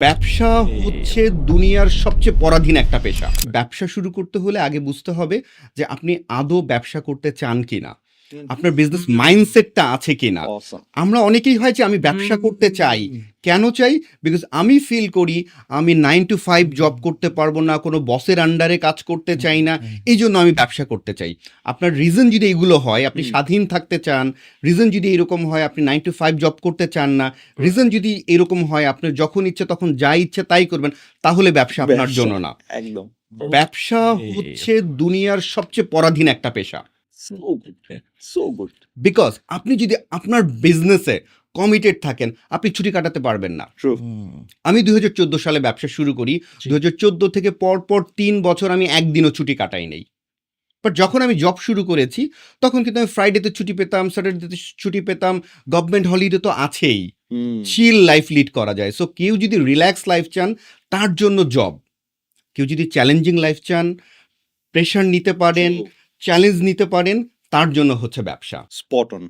ব্যবসা হচ্ছে দুনিয়ার সবচেয়ে পরাধীন একটা পেশা। ব্যবসা শুরু করতে হলে আগে বুঝতে হবে যে আপনি আদৌ ব্যবসা করতে চান কিনা। আপনার বিজনেস মাইন্ডসেটটা আছে কিনা. আমরা অনেকেই হয় যে আমি ব্যবসা করতে চাই। কেন চাই? বিকজ আমি ফিল করি আমি নাইন টু ফাইভ জব করতে পারব না কোনো বসের আন্ডারে কাজ করতে চাই না এই জন্য আমি ব্যবসা করতে চাই। আপনার রিজন যদি এগুলো হয় আপনি স্বাধীন থাকতে চান রিজন যদি এরকম হয় আপনি নাইন টু ফাইভ জব করতে চান না রিজন যদি এরকম হয় আপনার যখন ইচ্ছে তখন যা ইচ্ছে তাই করবেন তাহলে ব্যবসা আপনার জন্য না। একদম। ব্যবসা হচ্ছে দুনিয়ার সবচেয়ে পরাধীন একটা পেশা। So good so good because আপনি যদি আপনার বিজনেসে কমিটেড থাকেন আপনি ছুটি কাটাতে পারবেন না। আমি দুই হাজার চোদ্দ সালে ব্যবসা শুরু করি। দুই হাজার চোদ্দ থেকে পর পর তিন বছর আমি একদিনও ছুটি কাটাই নেই। বাট যখন আমি জব শুরু করেছি তখন কিন্তু আমি ফ্রাইডেতে ছুটি পেতাম স্যাটারডেতে ছুটি পেতাম। গভর্নমেন্ট হলিডে তো আছেই। চিল লাইফ লিড করা যায়। সো কেউ যদি রিল্যাক্স লাইফ চান তার জন্য জব কেউ যদি চ্যালেঞ্জিং লাইফ চান প্রেশার নিতে পারেন চ্যালেঞ্জ নিতে পারেন তার জন্য হচ্ছে ব্যবসা। Spot on